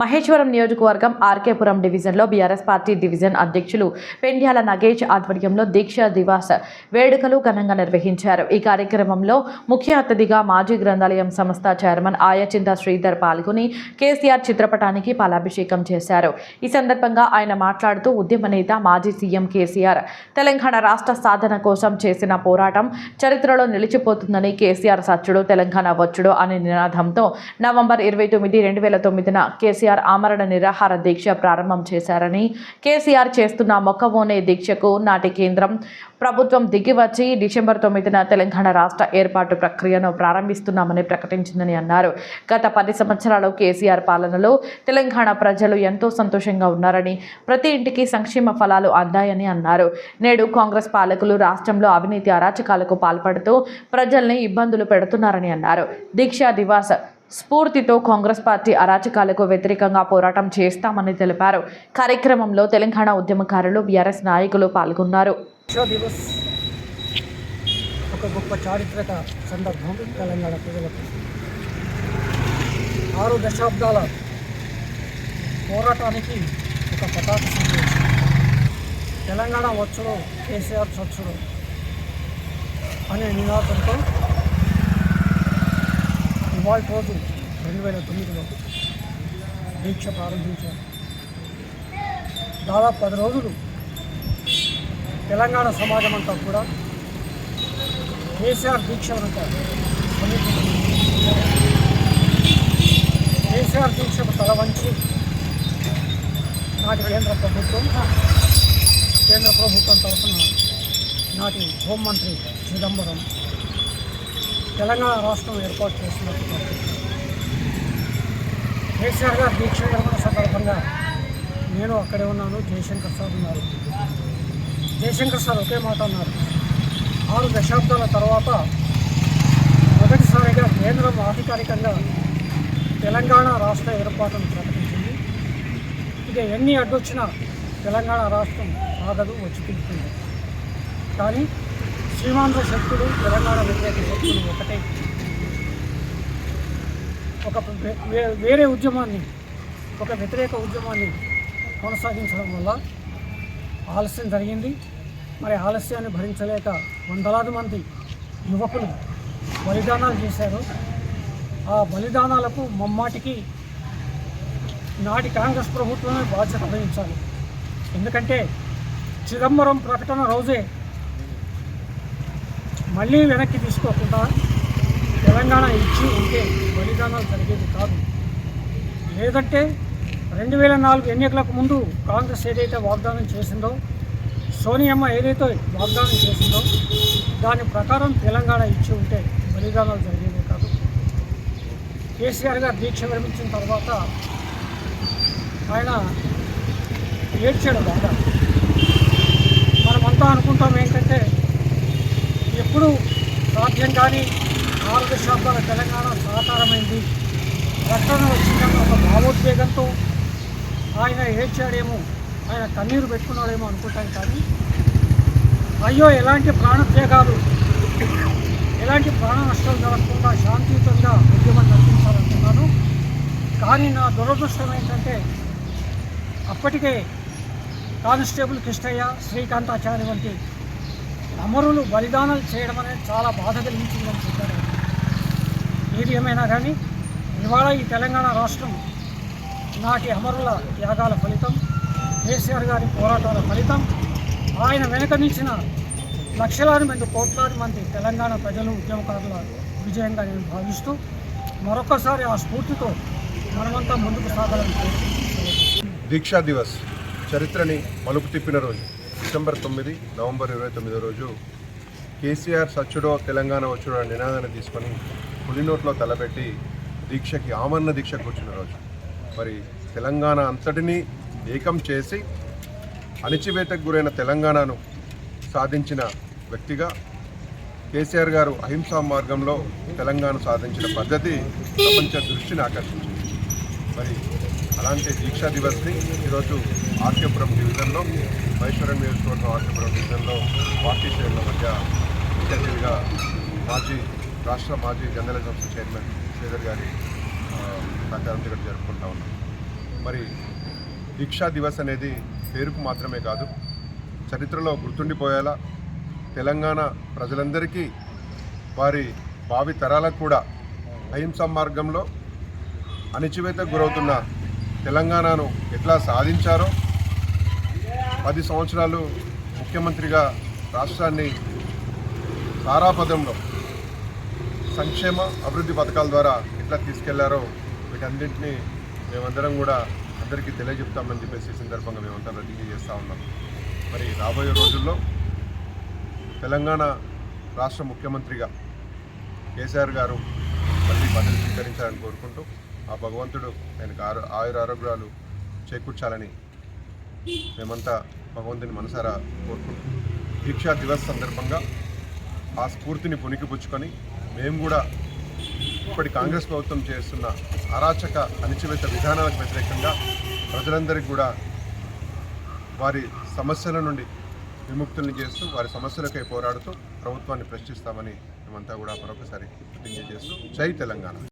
మహేశ్వరం నియోజకవర్గం ఆర్కేపురం డివిజన్లో BRS party division అధ్యక్షులు పెండ్యాల నగేష్ ఆధ్వర్యంలో దీక్ష దివాస్ వేడుకలు ఘనంగా నిర్వహించారు. ఈ కార్యక్రమంలో ముఖ్య అతిథిగా మాజీ గ్రంథాలయం సంస్థ చైర్మన్ ఆయచింత శ్రీధర్ పాల్గొని కేసీఆర్ చిత్రపటానికి పాలాభిషేకం చేశారు. ఈ సందర్భంగా ఆయన మాట్లాడుతూ ఉద్యమ నేత మాజీ సీఎం కేసీఆర్ తెలంగాణ రాష్ట్ర సాధన కోసం చేసిన పోరాటం చరిత్రలో నిలిచిపోతుందని కేసీఆర్ సచ్చుడు తెలంగాణ వచ్చుడు అనే నినాదంతో నవంబర్ ఇరవై తొమ్మిది రెండు వేల తొమ్మిదిన కేసీఆర్ ఆమరణ నిరాహార దీక్ష ప్రారంభం చేశారని కేసీఆర్ చేస్తున్న మొక్కవోనే దీక్షకు నాటి కేంద్రం ప్రభుత్వం దిగివచ్చి డిసెంబర్ తొమ్మిదిన తెలంగాణ రాష్ట్ర ఏర్పాటు ప్రక్రియను ప్రారంభిస్తున్నామని ప్రకటించిందని అన్నారు. గత పది సంవత్సరాలు కేసీఆర్ పాలనలో తెలంగాణ ప్రజలు ఎంతో సంతోషంగా ఉన్నారని ప్రతి ఇంటికి సంక్షేమ ఫలాలు అందాయని అన్నారు. నేడు కాంగ్రెస్ పాలకులు రాష్ట్రంలో అవినీతి అరాచకాలకు పాల్పడుతూ ప్రజల్ని ఇబ్బందులు పెడుతున్నారని అన్నారు. దీక్షా దివాస్ స్ఫూర్తితో కాంగ్రెస్ పార్టీ అరాచకాలకు వ్యతిరేకంగా పోరాటం చేస్తామని తెలిపారు. కార్యక్రమంలో తెలంగాణ ఉద్యమకారులు బీఆర్ఎస్ నాయకులు పాల్గొన్నారు. ఒక గొప్ప చారిత్రక సందర్భం తెలంగాణ ప్రజలకు. ఆరు దశాబ్దాల పోరాటానికి ఒక పతాక తెలంగాణ వచ్చుడు కేసీఆర్ చచ్చుడు అనే నినాదంతో ఇవాళ రోజు రెండు వేల తొమ్మిదిలో దీక్ష ప్రారంభించారు. దాదాపు పది రోజులు తెలంగాణ సమాజం అంతా కూడా కేసీఆర్ దీక్ష వెనుక కేసీఆర్ దీక్షకు తల వంచి నాటి కేంద్ర ప్రభుత్వం కేంద్ర ప్రభుత్వం తరఫున నాటి హోంమంత్రి చిదంబరం తెలంగాణ రాష్ట్రం ఏర్పాటు చేసినట్టు కేసీఆర్ గారు దీక్ష విరమణ సందర్భంగా నేను అక్కడే ఉన్నాను జయశంకర్ సార్ ఉన్నారు. జయశంకర్ సార్ ఒకే మాట అన్నారు. ఆరు దశాబ్దాల తర్వాత మొదటిసారిగా కేంద్రం అధికారికంగా తెలంగాణ రాష్ట్ర ఏర్పాటును ప్రకటించింది. ఇక ఎన్ని అడ్డొచ్చినా తెలంగాణ రాష్ట్రం ఆగదు వచ్చి తింటుంది కానీ శ్రీమాంధ్ర శక్తులు తెలంగాణ వ్యతిరేక శక్తులు ఒకటే. ఒక వే- వేరే ఉద్యమాన్ని ఒక వ్యతిరేక ఉద్యమాన్ని కొనసాగించడం వల్ల ఆలస్యం జరిగింది. మరి ఆలస్యాన్ని భరించలేక వందలాది మంది యువకులు బలిదానాలు చేశారు. ఆ బలిదానాలకు మమ్మాటికి నాటి కాంగ్రెస్ ప్రభుత్వమే బాధ్యత వహించాలి. ఎందుకంటే చిదంబరం ప్రకటన రోజే మళ్ళీ వెనక్కి తీసుకోకుండా తెలంగాణ ఇచ్చి ఉంటే బలిదానాలు జరిగేది కాదు. లేదంటే రెండు వేల నాలుగు ఎన్నికలకు ముందు కాంగ్రెస్ ఏదైతే వాగ్దానం చేసిందో సోనియమ్మ ఏదైతే వాగ్దానం చేసిందో దాని ప్రకారం తెలంగాణ ఇచ్చి ఉంటే బలిదానాలు జరిగేవి కాదు. కేసీఆర్ గారు దీక్ష విరమించిన తర్వాత ఆయన ఏడ్చాడు బాగా. మనమంతా అనుకుంటాం ఏంటంటే ఎప్పుడు సాధ్యం కానీ ఆరోగ్య దశాబ్దాల తెలంగాణ సహకారమైంది రక్షణ వచ్చిందన్న ఒక భావోద్వేగంతో ఆయన ఏడ్చాడేమో ఆయన కన్నీరు పెట్టుకున్నాడేమో అనుకుంటాం కానీ అయ్యో ఎలాంటి ప్రాణత్యాగాలు ఎలాంటి ప్రాణ నష్టాలు జరగకుండా శాంతియుతంగా ఉద్యమం నడిపించాలనుకున్నాను. కానీ నా దురదృష్టం ఏంటంటే అప్పటికే కానిస్టేబుల్ కృష్ణయ్య శ్రీకాంతాచారి వంటి అమరులు బలిదానాలు చేయడం అనేది చాలా బాధ కలిగించిందని చెప్పారు. ఏది ఏమైనా కానీ ఇవాళ ఈ తెలంగాణ రాష్ట్రం నాటి అమరుల త్యాగాల ఫలితం కేసీఆర్ గారి పోరాటాల ఫలితం ఆయన వెనుక నిలిచిన లక్షలాది మంది కోట్లాది మంది తెలంగాణ ప్రజలు ఉద్యమకారుల విజయంగా నేను భావిస్తూ మరొకసారి ఆ స్ఫూర్తితో మనమంతా ముందుకు సాగాలని దీక్షా దివస్ చరిత్రని మలుపు తిప్పిన రోజు. డిసెంబర్ తొమ్మిది నవంబర్ ఇరవై తొమ్మిదో రోజు కేసీఆర్ సచ్చుడో తెలంగాణ వచ్చుడో నినాదాన్ని తీసుకొని పులినోట్లో తలపెట్టి దీక్షకి ఆమరణ దీక్షకు వచ్చిన రోజు. మరి తెలంగాణ అంతటినీ ఏకం చేసి అణిచివేతకు గురైన తెలంగాణను సాధించిన వ్యక్తిగా కేసీఆర్ గారు అహింసా మార్గంలో తెలంగాణ సాధించిన పద్ధతి ప్రపంచ దృష్టిని ఆకర్షించింది. మరి అలాంటి దీక్షా దివస్ని ఈరోజు ఆర్కేపురం డివిజన్లో మహేశ్వరం నియోజకవర్గం ఆర్కేపురం డివిజన్లో పార్టీ శ్రేణుల మధ్య ముఖ్య మాజీ రాష్ట్ర మాజీ జర్నలిజం సంస్థ చైర్మన్ శ్రీధర్ గారి ఆ, సహకారంతో ఇక్కడ జరుపుకుంటా ఉన్నాం. మరి దీక్షా దివస్ అనేది పేరుకు మాత్రమే కాదు చరిత్రలో గుర్తుండిపోయేలా తెలంగాణ ప్రజలందరికీ వారి భావి తరాలకు కూడా అహింసా మార్గంలో అణిచివేతకు గురవుతున్న తెలంగాణను ఎట్లా సాధించారో పది సంవత్సరాలు ముఖ్యమంత్రిగా రాష్ట్రాన్ని తారాపదంలో సంక్షేమ అభివృద్ధి పథకాల ద్వారా ఎట్లా తీసుకెళ్ళారో వీటన్నింటినీ మేమందరం కూడా అందరికీ తెలియజెప్తామని చెప్పేసి సందర్భంగా మేమంతా రెడీ చేస్తూ ఉన్నాం. మరి రాబోయే రోజుల్లో తెలంగాణ రాష్ట్ర ముఖ్యమంత్రిగా కేసీఆర్ గారు మళ్ళీ పదవి స్వీకరించాలని కోరుకుంటూ ఆ భగవంతుడు ఆయనకు ఆరు ఆయుర ఆరోగ్యాలు చేకూర్చాలని మేమంతా భగవంతుని మనసారా కోరుకుంటున్నాం. దీక్షా దివస్ సందర్భంగా ఆ స్ఫూర్తిని పుణికిపుచ్చుకొని మేము కూడా ఇప్పటి కాంగ్రెస్ ప్రభుత్వం చేస్తున్న అరాచక అణిచివేత విధానాలకు వ్యతిరేకంగా ప్రజలందరికీ కూడా వారి సమస్యల నుండి విముక్తుల్ని చేస్తూ వారి సమస్యలకై పోరాడుతూ ప్రభుత్వాన్ని ప్రశ్నిస్తామని మేమంతా కూడా మరొకసారి ప్రతిజ్ఞ చేస్తూ జై తెలంగాణ.